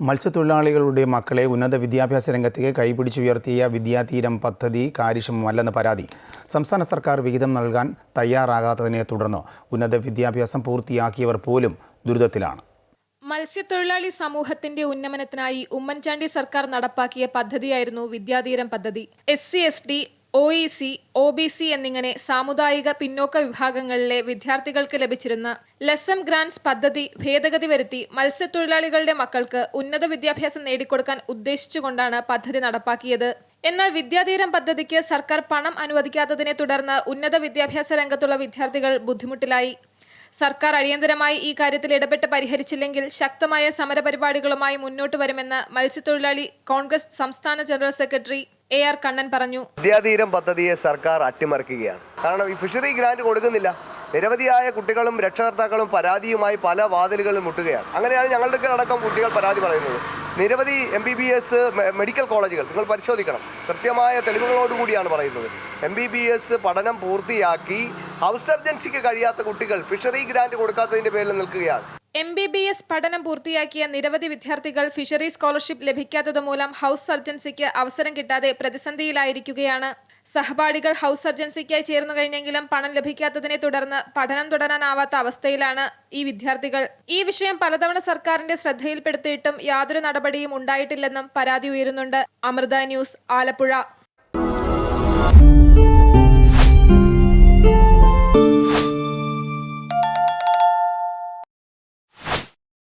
മത്സ്യത്തൊഴിലാളികളുടെ മക്കളെ ഉന്നത വിദ്യാഭ്യാസ രംഗത്തേക്ക് കൈപിടിച്ചുയർത്തിയ വിദ്യാതീരം പദ്ധതി കാര്യക്ഷമമല്ലെന്ന് പരാതി. സംസ്ഥാന സർക്കാർ വിഹിതം നൽകാൻ തയ്യാറാകാത്തതിനെ തുടർന്ന് ഉന്നത വിദ്യാഭ്യാസം പൂർത്തിയാക്കിയവർ പോലും ദുരിതത്തിലാണ്. മത്സ്യത്തൊഴിലാളി സമൂഹത്തിന്റെ ഉന്നമനത്തിനായി ഉമ്മൻചാണ്ടി സർക്കാർ നടപ്പാക്കിയ പദ്ധതിയായിരുന്നു വിദ്യാതീരം പദ്ധതി. S C S D O E C O B C എന്നിങ്ങനെ സാമുദായിക പിന്നോക്ക വിഭാഗങ്ങളിലെ വിദ്യാർത്ഥികൾക്ക് ലഭിച്ചിരുന്ന ലെസം ഗ്രാൻസ് പദ്ധതി ഭേദഗതി വരുത്തി മത്സ്യത്തൊഴിലാളികളുടെ മക്കൾക്ക് ഉന്നത വിദ്യാഭ്യാസം നേടിക്കൊടുക്കാൻ ഉദ്ദേശിച്ചുകൊണ്ടാണ് പദ്ധതി നടപ്പാക്കിയത്. എന്നാൽ വിദ്യാധീരം പദ്ധതിക്ക് സർക്കാർ പണം അനുവദിക്കാത്തതിനെ തുടർന്ന് ഉന്നത വിദ്യാഭ്യാസ രംഗത്തുള്ള വിദ്യാർത്ഥികൾ ബുദ്ധിമുട്ടിലായി. സർക്കാർ അടിയന്തരമായി ഈ കാര്യത്തിൽ ഇടപെട്ട് പരിഹരിച്ചില്ലെങ്കിൽ ശക്തമായ സമരപരിപാടികളുമായി മുന്നോട്ട് വരുമെന്ന് മത്സ്യത്തൊഴിലാളി കോൺഗ്രസ് സംസ്ഥാന general secretary A R Kannan പറഞ്ഞു. വിദ്യാധീരം പദ്ധതിയെ സർക്കാർ അട്ടിമറിക്കുകയാണ്. കാരണം ഈ ഫിഷറി ഗ്രാന്റ് കൊടുക്കുന്നില്ല. നിരവധിയായ കുട്ടികളും രക്ഷകർത്താക്കളും പരാതിയുമായി പല വാതിലുകളിൽ മുട്ടുകയാണ്. അങ്ങനെയാണ് ഞങ്ങളുടെ അടക്കം കുട്ടികൾ പരാതി പറയുന്നത്. നിരവധി M B B S medical കോളേജുകൾ നിങ്ങൾ പരിശോധിക്കണം. കൃത്യമായ തെളിവുകളോടുകൂടിയാണ് പറയുന്നത്. എം ബി ബി എസ് പഠനം പൂർത്തിയാക്കി ഹൗസ് സർജൻസിക്ക് കഴിയാത്ത കുട്ടികൾ ഫിഷറി ഗ്രാന്റ് കൊടുക്കാത്തതിന്റെ പേരിൽ നിൽക്കുകയാണ്. എം ബി ബി എസ് പഠനം പൂർത്തിയാക്കിയ നിരവധി വിദ്യാർത്ഥികൾ ഫിഷറി സ്കോളർഷിപ്പ് ലഭിക്കാത്തത് മൂലം ഹൗസ് സർജൻസിക്ക് അവസരം കിട്ടാതെ പ്രതിസന്ധിയിലായിരിക്കുകയാണ്. സഹപാഠികൾ ഹൗസ് സർജൻസിക്കായി ചേർന്നു കഴിഞ്ഞെങ്കിലും പണം ലഭിക്കാത്തതിനെ തുടർന്ന് പഠനം തുടരാനാവാത്ത അവസ്ഥയിലാണ് ഈ വിദ്യാർത്ഥികൾ. ഈ വിഷയം പലതവണ സർക്കാരിന്റെ ശ്രദ്ധയിൽപ്പെടുത്തിയിട്ടും യാതൊരു നടപടിയും ഉണ്ടായിട്ടില്ലെന്നും പരാതി ഉയരുന്നുണ്ട്. അമൃത ന്യൂസ് ആലപ്പുഴ.